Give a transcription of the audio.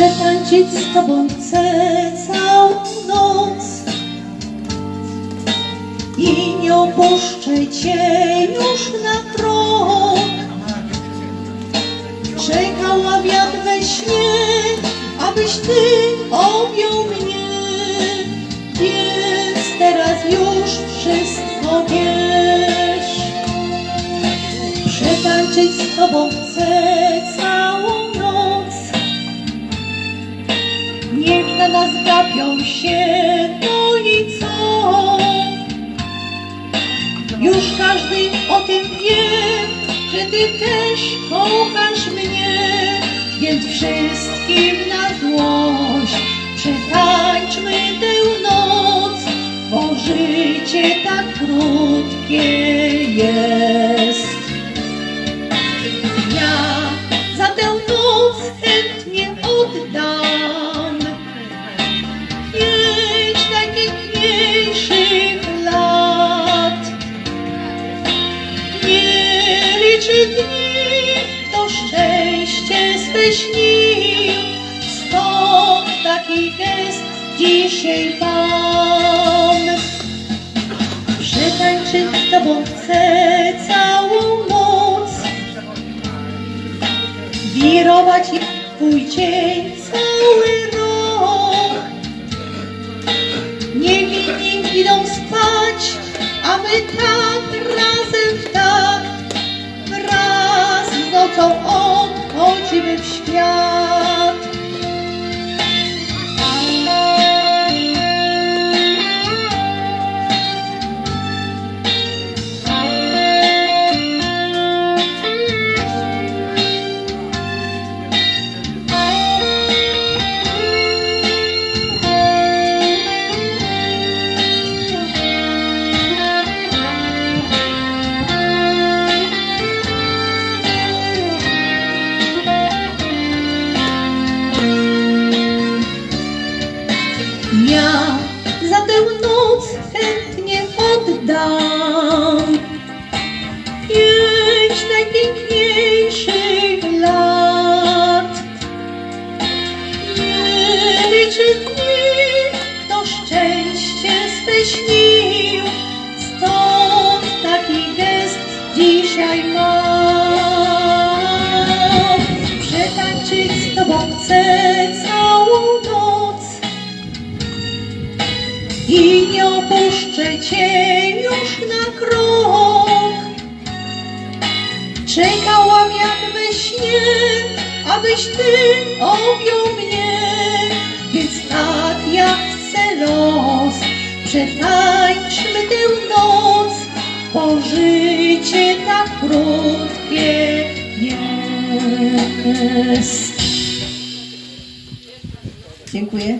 Przetańczyć z tobą chcę całą noc. I nie opuszczę cię już na krok. Czekała wiatr we śnie, abyś ty objął mnie. Więc teraz już wszystko wiesz. Przetańczyć z tobą chcę nas gapią się to i co? Już każdy o tym wie, że ty też kochasz mnie Więc wszystkim na złość przetańczmy tę noc Bo życie tak krótkie jest Liczy dni, to szczęście swe śnił, stąd taki gest dzisiaj mam. Przetańczyć z tobą chcę całą noc wirować jak twój dzień cały rok. Niech inni idą spać, a my tak razem dzisiaj mam. Przetańczyć z tobą całą noc i nie opuszczę cię już na krok. Czekałam jak we śnie, abyś ty objął mnie, więc tak jak chce los, przetańczmy tę noc, tak krótkie jest. Dziękuję.